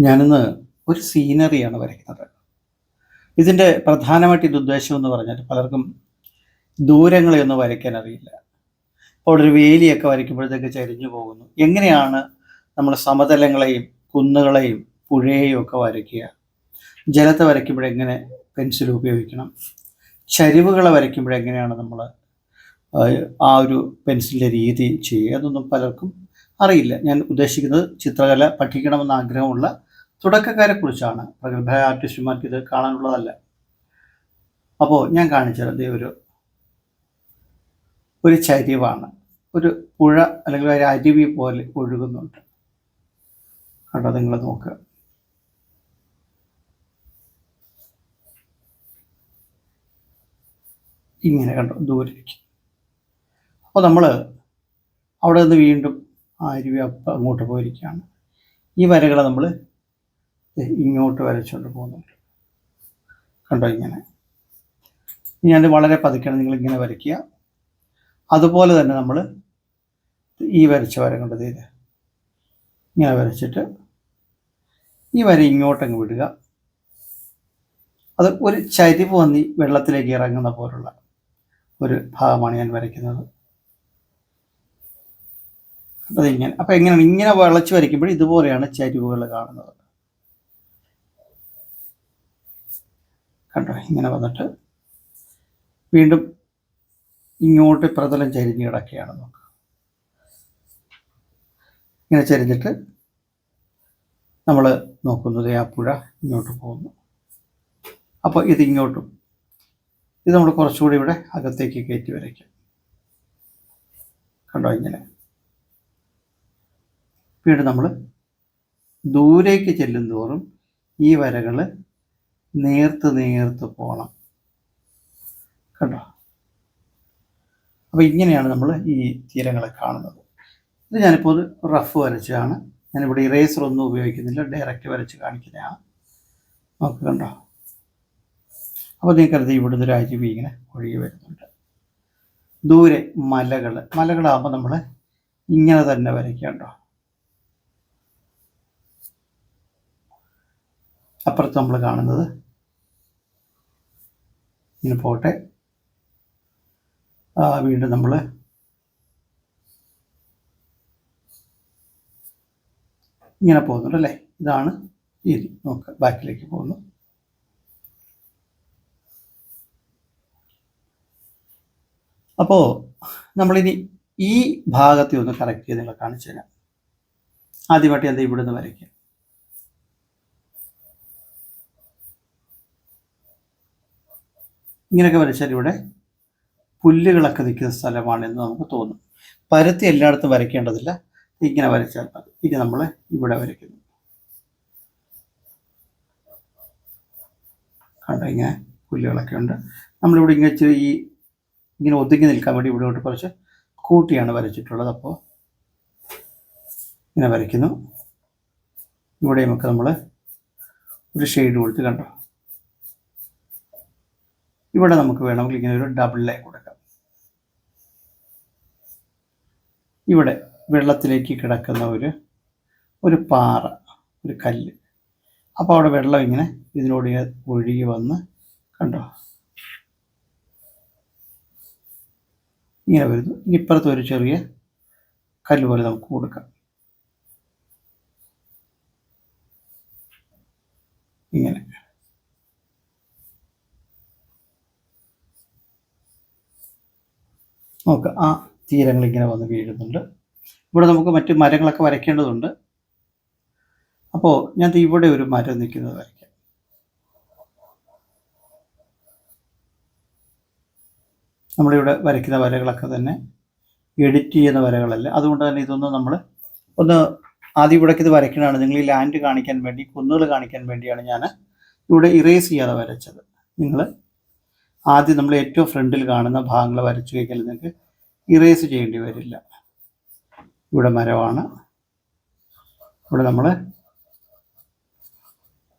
ഞാനിന്ന് ഒരു സീനറിയാണ് വരയ്ക്കുന്നത്. ഇതിന്റെ പ്രധാനമായിട്ട് ഇത് ഉദ്ദേശം എന്ന് പറഞ്ഞാൽ പലർക്കും ദൂരങ്ങളെ ഒന്നും വരയ്ക്കാൻ അറിയില്ല. അപ്പോൾ ഒരു വേലിയൊക്കെ വരയ്ക്കുമ്പോഴത്തേക്ക് ചരിഞ്ഞു പോകുന്നു. എങ്ങനെയാണ് നമ്മൾ സമതലങ്ങളെയും കുന്നുകളെയും പുഴയെയും ഒക്കെ വരയ്ക്കുക? ജലത്തെ വരയ്ക്കുമ്പോഴെങ്ങനെ പെൻസിൽ ഉപയോഗിക്കണം? ചരിവുകളെ വരയ്ക്കുമ്പോഴെങ്ങനെയാണ് നമ്മൾ ആ ഒരു പെൻസിലിന്റെ രീതി ചെയ്യുക? അതൊന്നും പലർക്കും അറിയില്ല. ഞാൻ ഉദ്ദേശിക്കുന്നത് ചിത്രകല പഠിക്കണമെന്ന് ആഗ്രഹമുള്ള തുടക്കക്കാരെ കുറിച്ചാണ് പ്രഗത്ഭരായ ആർട്ടിസ്റ്റുമാർക്ക് ഇത് കാണാനുള്ളതല്ല. അപ്പോൾ ഞാൻ കാണിച്ചത് ഒരു ഒരു ചരിവാണ്. ഒരു പുഴ അല്ലെങ്കിൽ ഒരു അരുവി പോലെ ഒഴുകുന്നുണ്ട്. കണ്ടോ? നിങ്ങൾ നോക്കുക. ഇങ്ങനെ കണ്ടോ? ദൂരേക്ക്. അപ്പോൾ നമ്മൾ അവിടെ നിന്ന് വീണ്ടും ആ അരുവി അപ്പം അങ്ങോട്ട് പോയിരിക്കുകയാണ്. ഈ വരകളെ നമ്മൾ ഇങ്ങോട്ട് വരച്ചുകൊണ്ട് പോകുന്നുണ്ട് കണ്ടോ ഇങ്ങനെ? ഞാൻ വളരെ പതുക്കണം നിങ്ങൾ ഇങ്ങനെ വരയ്ക്കുക. അതുപോലെ തന്നെ നമ്മൾ ഈ വരച്ച വര കണ്ടത് ഇത്. ഇങ്ങനെ വരച്ചിട്ട് ഈ വര ഇങ്ങോട്ടങ്ങ് വിടുക. അത് ഒരു ചരിവ് വന്നി വെള്ളത്തിലേക്ക് ഇറങ്ങുന്ന പോലുള്ള ഒരു ഭാഗമാണ് ഞാൻ വരയ്ക്കുന്നത്. അതിങ്ങനെ. അപ്പം എങ്ങനെയാണ് ഇങ്ങനെ വളച്ച് വരയ്ക്കുമ്പോൾ ഇതുപോലെയാണ് ചരിവുകൾ കാണുന്നത്. കണ്ടോ? ഇങ്ങനെ വന്നിട്ട് വീണ്ടും ഇങ്ങോട്ട് പ്രതലം ചരിഞ്ഞ് കിടക്കുകയാണ് നോക്കുക ഇങ്ങനെ ചരിഞ്ഞിട്ട് നമ്മൾ നോക്കുന്നത് ആ പുഴ ഇങ്ങോട്ട് പോകുന്നു. അപ്പോൾ ഇത് ഇങ്ങോട്ടും. ഇത് നമ്മൾ കുറച്ചുകൂടി ഇവിടെ അകത്തേക്ക് കയറ്റി വരയ്ക്കും. കണ്ടോ ഇങ്ങനെ? വീണ്ടും നമ്മൾ ദൂരേക്ക് ചെല്ലും തോറും ഈ വരകൾ നേർത്ത് നേർത്ത് പോകണം കണ്ടോ? അപ്പോൾ ഇങ്ങനെയാണ് നമ്മൾ ഈ തീരങ്ങളെ കാണുന്നത്. ഇത് ഞാനിപ്പോൾ ഒരു റഫ് വരച്ചതാണ്. ഞാനിവിടെ ഇറേസർ ഒന്നും ഉപയോഗിക്കുന്നില്ല ഡയറക്റ്റ് വരച്ച് കാണിക്കുന്നതാണ്. നമുക്ക് കണ്ടോ? അപ്പോൾ നിങ്ങൾക്കറിയാം ഇവിടുന്ന് ഒരു അരുവി ഇങ്ങനെ ഒഴുകി വരുന്നുണ്ട്. ദൂരെ മലകൾ മലകളാകുമ്പോൾ നമ്മൾ ഇങ്ങനെ തന്നെ വരയ്ക്കണ്ടോ അപ്പുറത്ത് നമ്മൾ കാണുന്നത് ഇങ്ങനെ പോട്ടെ. വീണ്ടും നമ്മൾ ഇങ്ങനെ പോകുന്നുണ്ട് അല്ലേ ഇതാണ് രീതി. നോക്കുക ബാക്കിലേക്ക് പോകുന്നു. അപ്പോൾ നമ്മളിനി ഈ ഭാഗത്തെ ഒന്ന് കറക്റ്റ് ചെയ്ത് നിങ്ങളെ കാണിച്ചു തരാം. ആദ്യമായിട്ട് എന്താ ഇവിടുന്ന് വരയ്ക്കുക? ഇങ്ങനെയൊക്കെ വരച്ചാൽ ഇവിടെ പുല്ലുകളൊക്കെ നിൽക്കുന്ന സ്ഥലമാണെന്ന് നമുക്ക് തോന്നും. പരത്തി എല്ലായിടത്തും വരയ്ക്കേണ്ടതില്ല. ഇങ്ങനെ വരച്ചാൽ മതി. ഇനി നമ്മൾ ഇവിടെ വരയ്ക്കുന്നു. കണ്ടോ ഇങ്ങനെ പുല്ലുകളൊക്കെ ഉണ്ട്. നമ്മളിവിടെ ഇങ്ങനെ ഈ ഇങ്ങനെ ഒതുങ്ങി നിൽക്കാൻ വേണ്ടി ഇവിടെ ഇവിടോട്ട് കുറച്ച് കൂട്ടിയാണ് വരച്ചിട്ടുള്ളത്. അപ്പോൾ ഇങ്ങനെ വരയ്ക്കുന്നു. ഇവിടെ നമുക്ക് നമ്മൾ ഒരു ഷെയ്ഡ് കൊടുത്ത് കണ്ടോ. ഇവിടെ നമുക്ക് വേണമെങ്കിൽ ഇങ്ങനെ ഒരു ഡബിൾ ലൈൻ കൊടുക്കാം. ഇവിടെ വെള്ളത്തിലേക്ക് കിടക്കുന്ന ഒരു ഒരു പാറ ഒരു കല്ല്. അപ്പോൾ അവിടെ വെള്ളം ഇങ്ങനെ ഇതിനോട് ഒഴുകി വന്ന് കണ്ടോ? ഇങ്ങനെ വരുന്നു. ഇപ്പുറത്ത് ഒരു ചെറിയ കല്ല് പോലെ നമുക്ക് കൊടുക്കാം ഇങ്ങനെ നോക്കുക ആ തീരങ്ങൾ ഇങ്ങനെ വന്ന് വീഴുന്നുണ്ട്. ഇവിടെ നമുക്ക് മറ്റ് മരങ്ങളൊക്കെ വരയ്ക്കേണ്ടതുണ്ട്. അപ്പോൾ ഞാൻ ഇവിടെ ഒരു മരം നിൽക്കുന്നത് വരയ്ക്കാം. നമ്മളിവിടെ വരയ്ക്കുന്ന വരകളൊക്കെ തന്നെ എഡിറ്റ് ചെയ്യുന്ന വരകളല്ല. അതുകൊണ്ട് തന്നെ ഇതൊന്നും നമ്മൾ ഒന്ന് ആദ്യം ഇവിടേക്ക് ഇത് വരയ്ക്കണതാണ്. നിങ്ങൾ ഈ ലാൻഡ് കാണിക്കാൻ വേണ്ടി കുന്നുകൾ കാണിക്കാൻ വേണ്ടിയാണ് ഞാൻ ഇവിടെ ഇറേസ് ചെയ്യാതെ വരച്ചത്. നിങ്ങൾ ആദ്യം നമ്മൾ ഏറ്റവും ഫ്രണ്ടിൽ കാണുന്ന ഭാഗങ്ങൾ വരച്ചു കഴിഞ്ഞാൽ നിങ്ങൾക്ക് ഇറേസ് ചെയ്യേണ്ടി വരില്ല. ഇവിടെ മരമാണ്. ഇവിടെ നമ്മൾ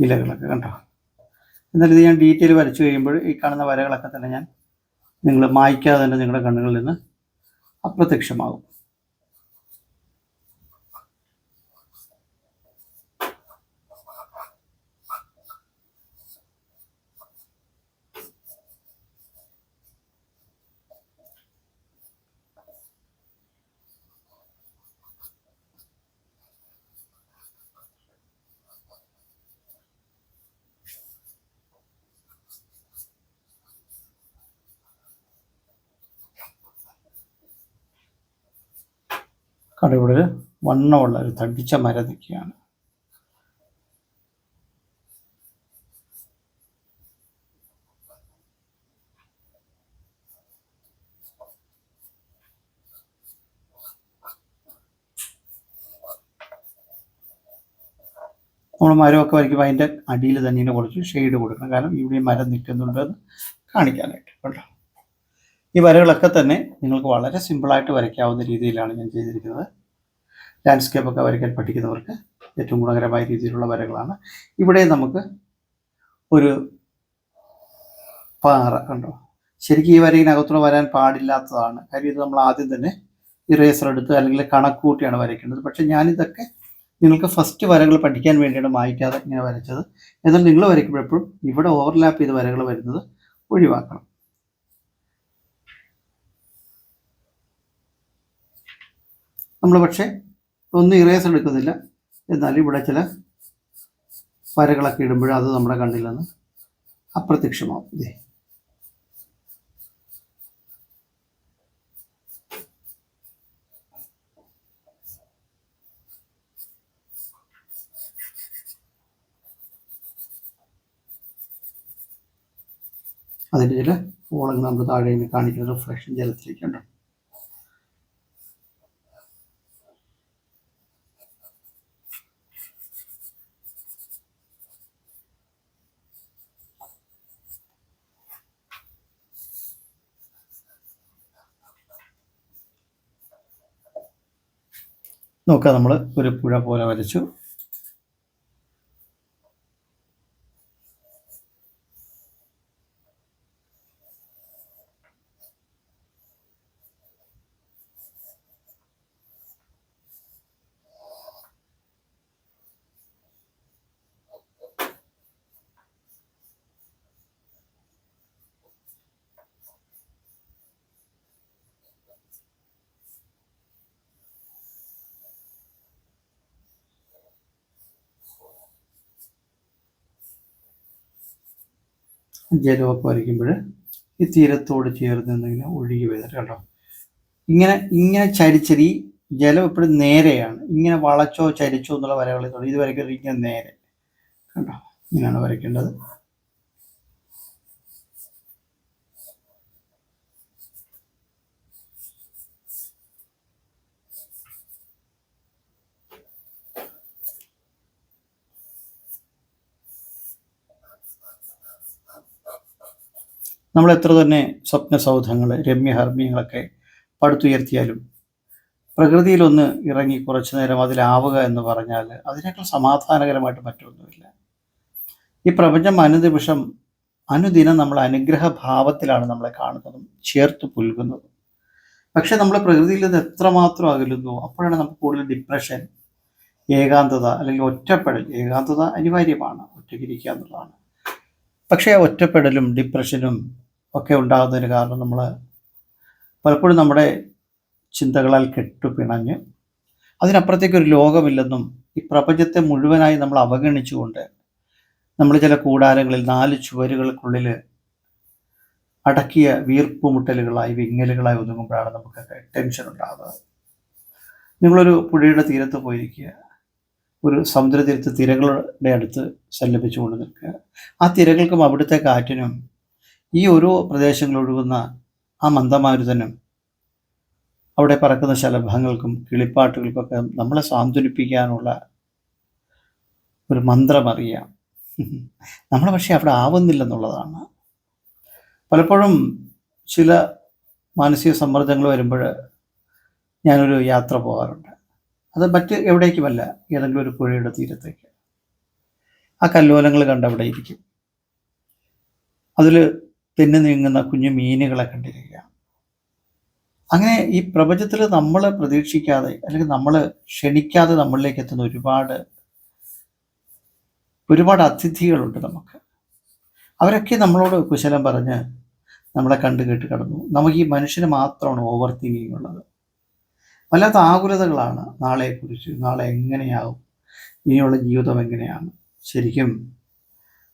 ഇലകളൊക്കെ കണ്ടോ? എന്നാൽ ഇത് ഞാൻ ഡീറ്റെയിൽ വരച്ചു കഴിയുമ്പോൾ ഈ കാണുന്ന വരകളൊക്കെ തന്നെ ഞാൻ നിങ്ങൾ മായ്ക്കാതെ തന്നെ നിങ്ങളുടെ കണ്ണുകളിൽ നിന്ന് അപ്രത്യക്ഷമാകും. കണ്ടോ ഇവിടെ ഒരു വണ്ണമുള്ള ഒരു തടിച്ച മരം നിൽക്കുകയാണ് നമ്മൾ മരമൊക്കെ വരയ്ക്കുമ്പോൾ അതിന്റെ അടിയിൽ തന്നെ കുറച്ച് ഷെയ്ഡ് കൊടുക്കണം. കാരണം ഇവിടെ മരം നിൽക്കുന്നുണ്ടെന്ന് കാണിക്കാനായിട്ട്. കേട്ടോ. ഈ വരകളൊക്കെ തന്നെ നിങ്ങൾക്ക് വളരെ സിമ്പിളായിട്ട് വരയ്ക്കാവുന്ന രീതിയിലാണ് ഞാൻ ചെയ്തിരിക്കുന്നത്. ലാൻഡ്സ്കേപ്പ് ഒക്കെ വരയ്ക്കാൻ പഠിക്കുന്നവർക്ക് ഏറ്റവും ഗുണകരമായ രീതിയിലുള്ള വരകളാണ്. ഇവിടെ നമുക്ക് ഒരു പാറ കണ്ടോ? ശരിക്കും ഈ വരയിനകത്തുള്ള വരാൻ പാടില്ലാത്തതാണ്. കാര്യം ഇത് നമ്മൾ ആദ്യം തന്നെ ഇറേസർ എടുത്ത് അല്ലെങ്കിൽ കണക്കൂട്ടിയാണ് വരയ്ക്കേണ്ടത്. പക്ഷേ ഞാനിതൊക്കെ നിങ്ങൾക്ക് ഫസ്റ്റ് വരകൾ പഠിക്കാൻ വേണ്ടിയാണ് മായ്ക്കാതെ ഇങ്ങനെ വരച്ചത്. എന്നാൽ നിങ്ങൾ വരയ്ക്കുമ്പോഴെപ്പോഴും ഇവിടെ ഓവർലാപ്പ് ചെയ്ത് വരകൾ വരുന്നത് ഒഴിവാക്കണം. നമ്മൾ പക്ഷേ ഒന്നും ഇറേസ് എടുക്കുന്നില്ല. എന്നാൽ ഇവിടെ ചില വരകളൊക്കെ ഇടുമ്പോൾ അത് നമ്മുടെ കണ്ണിൽ നിന്ന് അപ്രത്യക്ഷമാവും. ഇതേ അതിന്റെ ചില ഓളങ്ങൾ നമ്മൾ താഴെ കാണിക്കുന്ന റിഫ്ലക്ഷൻ ജലത്തിലേക്ക് ഉണ്ടോ നോക്കാം. നമ്മൾ ഒരു പുഴ പോലെ വരച്ചു. ജലമൊക്കെ വരയ്ക്കുമ്പോൾ ഈ തീരത്തോട് ചേർന്ന് നിന്നിങ്ങനെ ഒഴുകി വരുന്നുണ്ട് കേട്ടോ ഇങ്ങനെ ഇങ്ങനെ ചരിച്ചരി ജലം എപ്പോഴും നേരെയാണ്. ഇങ്ങനെ വളച്ചോ ചരിച്ചോ എന്നുള്ള വരകളിൽ ഇത് വരയ്ക്കുന്നത് ഇങ്ങനെ നേരെ. കണ്ടോ? ഇങ്ങനെയാണ് വരയ്ക്കേണ്ടത്. നമ്മൾ എത്ര തന്നെ സ്വപ്ന സൗധങ്ങൾ രമ്യഹർമ്മ്യങ്ങളൊക്കെ പടുത്തുയർത്തിയാലും പ്രകൃതിയിലൊന്ന് ഇറങ്ങി കുറച്ചു നേരം അതിലാവുക എന്ന് പറഞ്ഞാൽ അതിനേക്കാൾ സമാധാനകരമായിട്ട് മറ്റൊന്നുമില്ല. ഈ പ്രപഞ്ചം അനുനിമിഷം അനുദിനം നമ്മൾ അനുഗ്രഹ ഭാവത്തിലാണ് നമ്മളെ കാണുന്നതും ചേർത്ത് പുൽകുന്നതും. പക്ഷെ നമ്മൾ പ്രകൃതിയിൽ നിന്ന് എത്രമാത്രം അകലുന്നു അപ്പോഴാണ് നമുക്ക് കൂടുതൽ ഡിപ്രഷൻ ഏകാന്തത അല്ലെങ്കിൽ ഒറ്റപ്പെടൽ. ഏകാന്തത അനിവാര്യമാണ് ഒറ്റയ്ക്കിരിക്കുക എന്നുള്ളതാണ്. പക്ഷേ ഒറ്റപ്പെടലും ഡിപ്രഷനും ഒക്കെ ഉണ്ടാകുന്നതിന് കാരണം നമ്മൾ പലപ്പോഴും നമ്മുടെ ചിന്തകളാൽ കെട്ടുപിണഞ്ഞ് അതിനപ്പുറത്തേക്ക് ഒരു ലോകമില്ലെന്നും ഈ പ്രപഞ്ചത്തെ മുഴുവനായി നമ്മൾ അവഗണിച്ചുകൊണ്ട് നമ്മൾ ചില കൂടാരങ്ങളിൽ നാല് ചുവരുകൾക്കുള്ളിൽ അടക്കിയ വീർപ്പുമുട്ടലുകളായി വിങ്ങലുകളായി ഒതുങ്ങുമ്പോഴാണ് നമുക്കൊക്കെ ടെൻഷൻ ഉണ്ടാകുന്നത് നിങ്ങളൊരു പുഴയുടെ തീരത്ത് പോയിരിക്കുക. ഒരു സമുദ്രതീരത്ത് തിരകളുടെ അടുത്ത് സല്ലപിച്ചുകൊണ്ട് നിൽക്കുക. ആ തിരകൾക്കും അവിടുത്തെ കാറ്റിനും ഈ ഓരോ പ്രദേശങ്ങളൊഴുകുന്ന ആ മന്ദമാരുതനും അവിടെ പറക്കുന്ന ശലഭങ്ങൾക്കും കിളിപ്പാട്ടുകൾക്കൊക്കെ നമ്മളെ സാന്ത്വനിപ്പിക്കാനുള്ള ഒരു മന്ത്രമറിയാം നമ്മൾ പക്ഷേ അവിടെ ആവുന്നില്ലെന്നുള്ളതാണ്. പലപ്പോഴും ചില മാനസിക സമ്മർദ്ദങ്ങൾ വരുമ്പോൾ ഞാനൊരു യാത്ര പോകാറുണ്ട്. അത് മറ്റ് എവിടേക്കുമല്ല. ഏതെങ്കിലും ഒരു പുഴയുടെ തീരത്തേക്ക്. ആ കല്ലോലങ്ങൾ കണ്ട് അവിടെ ഇരിക്കും. അതിൽ തെന്നി നീങ്ങുന്ന കുഞ്ഞു മീനുകളെ കണ്ടിരിക്കുക അങ്ങനെ ഈ പ്രപഞ്ചത്തിൽ നമ്മൾ പ്രതീക്ഷിക്കാതെ അല്ലെങ്കിൽ നമ്മൾ ക്ഷണിക്കാതെ നമ്മളിലേക്ക് എത്തുന്ന ഒരുപാട് ഒരുപാട് അതിഥികളുണ്ട് നമുക്ക്. അവരൊക്കെ നമ്മളോട് കുശലം പറഞ്ഞ് നമ്മളെ കണ്ടു കേട്ട് കടന്നു. നമുക്ക് ഈ മനുഷ്യന് മാത്രമാണ് ഓവർ തിങ്കിങ് ഉള്ളത്. വല്ലാത്ത ആകുലതകളാണ് നാളെക്കുറിച്ച് നാളെ എങ്ങനെയാവും ഇനിയുള്ള ജീവിതം എങ്ങനെയാണ്? ശരിക്കും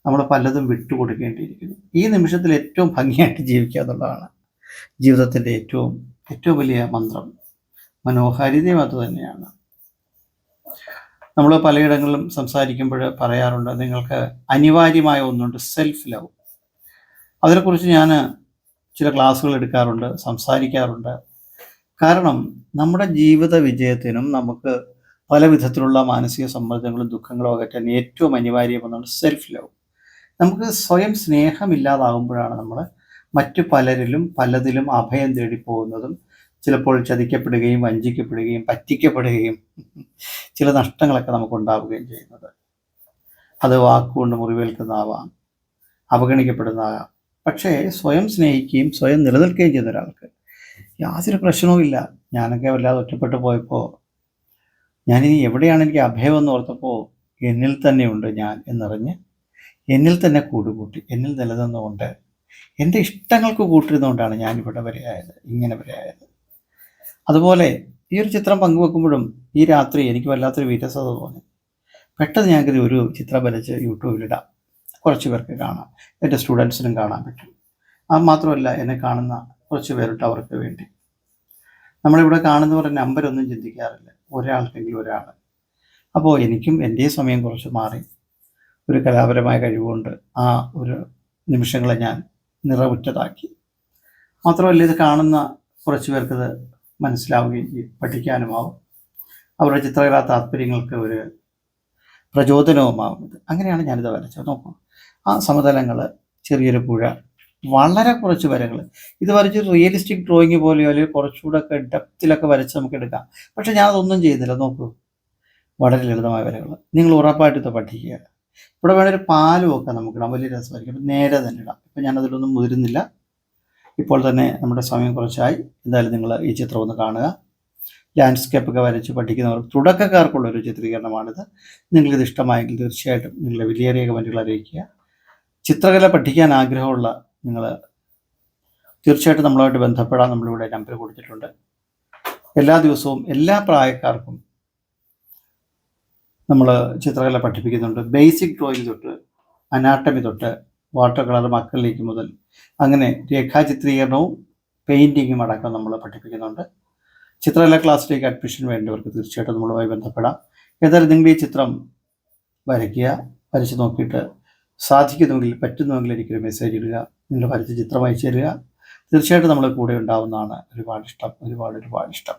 നമ്മൾ പലതും വിട്ടുകൊടുക്കേണ്ടിയിരിക്കുന്നു. ഈ നിമിഷത്തിൽ ഏറ്റവും ഭംഗിയായിട്ട് ജീവിക്കുക എന്നുള്ളതാണ് ജീവിതത്തിന്റെ ഏറ്റവും ഏറ്റവും വലിയ മന്ത്രം. മനോഹാരിതയും അത് തന്നെയാണ്. നമ്മൾ പലയിടങ്ങളിലും സംസാരിക്കുമ്പോൾ പറയാറുണ്ട് നിങ്ങൾക്ക് അനിവാര്യമായ ഒന്നുണ്ട് സെൽഫ് ലവ് അതിനെക്കുറിച്ച് ഞാൻ ചില ക്ലാസ്സുകൾ എടുക്കാറുണ്ട് സംസാരിക്കാറുണ്ട്. കാരണം നമ്മുടെ ജീവിത വിജയത്തിനും നമുക്ക് പല വിധത്തിലുള്ള മാനസിക സമ്മർദ്ദങ്ങളും ദുഃഖങ്ങളും അകറ്റാൻ ഏറ്റവും അനിവാര്യമെന്നാണ് സെൽഫ് ലവ് നമുക്ക് സ്വയം സ്നേഹമില്ലാതാകുമ്പോഴാണ് നമ്മൾ മറ്റു പലരിലും പലതിലും അഭയം തേടി പോകുന്നതും ചിലപ്പോൾ ചതിക്കപ്പെടുകയും വഞ്ചിക്കപ്പെടുകയും പറ്റിക്കപ്പെടുകയും ചില നഷ്ടങ്ങളൊക്കെ നമുക്ക് ഉണ്ടാവുകയും ചെയ്യുന്നത്. അത് വാക്കുകൊണ്ട് മുറിവേൽക്കുന്നതാവാം അവഗണിക്കപ്പെടുന്നതാകാം. പക്ഷേ സ്വയം സ്നേഹിക്കുകയും സ്വയം നിലനിൽക്കുകയും ചെയ്യുന്ന ഒരാൾക്ക് യാതൊരു പ്രശ്നവുമില്ല ഞാനൊക്കെ വല്ലാതെ ഒറ്റപ്പെട്ടു പോയപ്പോൾ ഞാനിനി എവിടെയാണ് എനിക്ക് അഭയമെന്ന് ഓർത്തപ്പോൾ എന്നിൽ തന്നെയുണ്ട് ഞാൻ എന്നറിഞ്ഞ് എന്നിൽ തന്നെ കൂടുകൂട്ടി എന്നിൽ നിലനിന്നുകൊണ്ട് എന്റെ ഇഷ്ടങ്ങൾക്ക് കൂട്ടിരുന്നുകൊണ്ടാണ് ഞാൻ വരെ ആയത് ഇങ്ങനെ വരെ ആയത്. അതുപോലെ ഈ ഒരു ചിത്രം പങ്കുവെക്കുമ്പോഴും ഈ രാത്രി എനിക്ക് വല്ലാത്തൊരു വിരസത തോന്നി. പെട്ടെന്ന് ഞാൻ കരുതി ഒരു ചിത്രം വരച്ച് യൂട്യൂബിലിടാം കുറച്ച് പേർക്ക് കാണാം എന്റെ സ്റ്റുഡൻസിനും കാണാൻ പറ്റും. അത് മാത്രമല്ല എന്നെ കാണുന്ന കുറച്ച് പേരുണ്ട് അവർക്ക് വേണ്ടി. നമ്മളിവിടെ കാണുന്നവരുടെ നമ്പരൊന്നും ചിന്തിക്കാറില്ല. ഒരാൾക്കെങ്കിലും ഒരാൾ അപ്പോൾ എനിക്കും എന്റെ സമയം കുറച്ച് മാറി. ഒരു കലാപരമായ കഴിവുകൊണ്ട് ആ ഒരു നിമിഷങ്ങളെ ഞാൻ നിറവുറ്റതാക്കി. മാത്രമല്ല ഇത് കാണുന്ന കുറച്ച് പേർക്കത് മനസ്സിലാവുകയും ചെയ്യും പഠിക്കാനുമാവും. അവരുടെ ചിത്രകലാ താല്പര്യങ്ങൾക്ക് ഒരു പ്രചോദനവുമാവുന്നത്. അങ്ങനെയാണ് ഞാനിത് വരച്ചത്. നോക്കൂ. ആ സമതലങ്ങൾ ചെറിയൊരു പുഴ വളരെ കുറച്ച് വരകൾ ഇത് വരച്ച് റിയലിസ്റ്റിക് ഡ്രോയിങ് പോലെയോ അല്ലെങ്കിൽ കുറച്ചുകൂടെ ഒക്കെ ഡെപ്തിലൊക്കെ വരച്ച് നമുക്ക് എടുക്കാം. പക്ഷെ ഞാൻ അതൊന്നും ചെയ്യുന്നില്ല നോക്കൂ. വളരെ ലളിതമായ വരകൾ നിങ്ങൾ ഉറപ്പായിട്ട് ഇത് പഠിക്കുക. ഇവിടെ വേണേൽ ഒരു പാലും ഒക്കെ നമുക്ക് ഇടാം. വലിയ രസമായിരിക്കും. അപ്പം നേരെ തന്നെ ഇടാം. ഇപ്പം ഞാനതിലൊന്നും മുതിരുന്നില്ല. ഇപ്പോൾ തന്നെ നമ്മുടെ സമയം കുറച്ചായി. എന്തായാലും നിങ്ങൾ ഈ ചിത്രം ഒന്ന് കാണുക. ലാൻഡ്സ്കേപ്പ് ഒക്കെ വരച്ച് പഠിക്കുന്നവർ തുടക്കക്കാർക്കുള്ള ഒരു ചിത്രീകരണമാണിത്. നിങ്ങൾക്കിത് ഇഷ്ടമായെങ്കിൽ തീർച്ചയായിട്ടും നിങ്ങളുടെ വിലയേറിയ കമന്റുകൾ അറിയിക്കുക. ചിത്രകല പഠിക്കാൻ ആഗ്രഹമുള്ള നിങ്ങൾ തീർച്ചയായിട്ടും നമ്മളുമായിട്ട് ബന്ധപ്പെടാൻ നമ്മളിവിടെ നമ്പർ കൊടുത്തിട്ടുണ്ട്. എല്ലാ ദിവസവും എല്ലാ പ്രായക്കാർക്കും നമ്മൾ ചിത്രകല പഠിപ്പിക്കുന്നുണ്ട്. ബേസിക് ഡ്രോയിങ് തൊട്ട് അനാട്ടമി തൊട്ട് വാട്ടർ കളർ മക്കളിലേക്ക് മുതൽ അങ്ങനെ രേഖാചിത്രീകരണവും പെയിന്റിങ്ങും അടക്കം നമ്മൾ പഠിപ്പിക്കുന്നുണ്ട്. ചിത്രകല ക്ലാസ്സിലേക്ക് അഡ്മിഷൻ വേണ്ടവർക്ക് തീർച്ചയായിട്ടും നമ്മളുമായി ബന്ധപ്പെടാം. ഏതായാലും നിങ്ങളുടെ ഈ ചിത്രം വരയ്ക്കുക വരച്ച് നോക്കിയിട്ട് സാധിക്കുന്നുവെങ്കിൽ പറ്റുന്നുവെങ്കിൽ എനിക്കൊരു മെസ്സേജ് ഇടുക നിങ്ങളുടെ വരച്ച ചിത്രം അയച്ചു തരിക. തീർച്ചയായിട്ടും നമ്മൾ കൂടെ ഉണ്ടാവുന്നതാണ് ഒരുപാട് ഇഷ്ടം ഒരുപാട് ഒരുപാട് ഇഷ്ടം.